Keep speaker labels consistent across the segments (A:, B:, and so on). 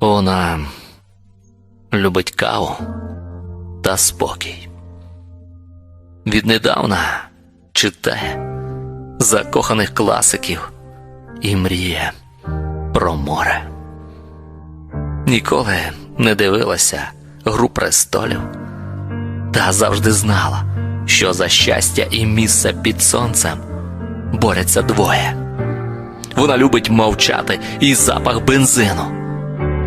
A: Вона любить каву та спокій. Віднедавна читає закоханих класиків і мріє про море. Ніколи не дивилася гру престолів, та завжди знала, що за щастя і місце під сонцем борються двоє. Вона любить мовчати і запах бензину,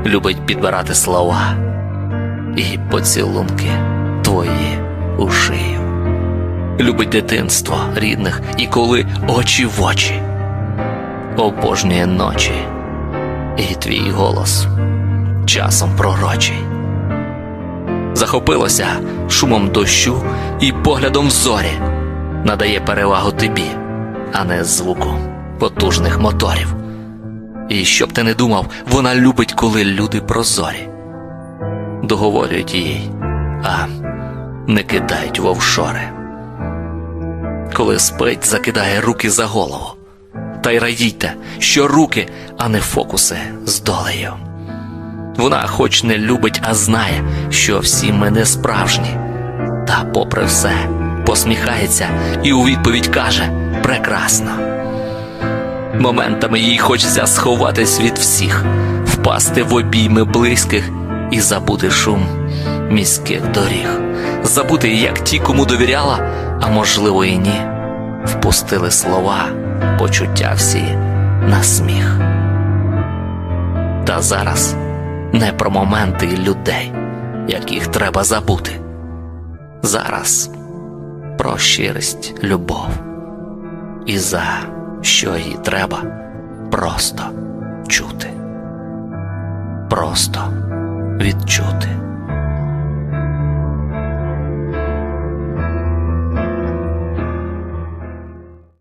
A: любить підбирати слова і поцілунки твої у шию. Любить дитинство рідних і коли очі в очі, обожнює ночі, і твій голос часом пророчий. Захопилося шумом дощу і поглядом в зорі, надає перевагу тобі, а не звуку потужних моторів. І щоб ти не думав, вона любить, коли люди прозорі, договорюють їй, а не кидають в офшори. Коли спить, закидає руки за голову. Та й радійте, що руки, а не фокуси з долею. Вона хоч не любить, а знає, що всі ми не справжні. Та, попри все, посміхається і у відповідь каже прекрасно. Моментами їй хочеться сховатись від всіх, впасти в обійми близьких і забути шум міських доріг, забути, як ті, кому довіряла, а можливо і ні, впустили слова, почуття всі на сміх. Та зараз не про моменти людей, яких треба забути. Зараз про щирість, любов і за що їй треба просто чути, просто відчути.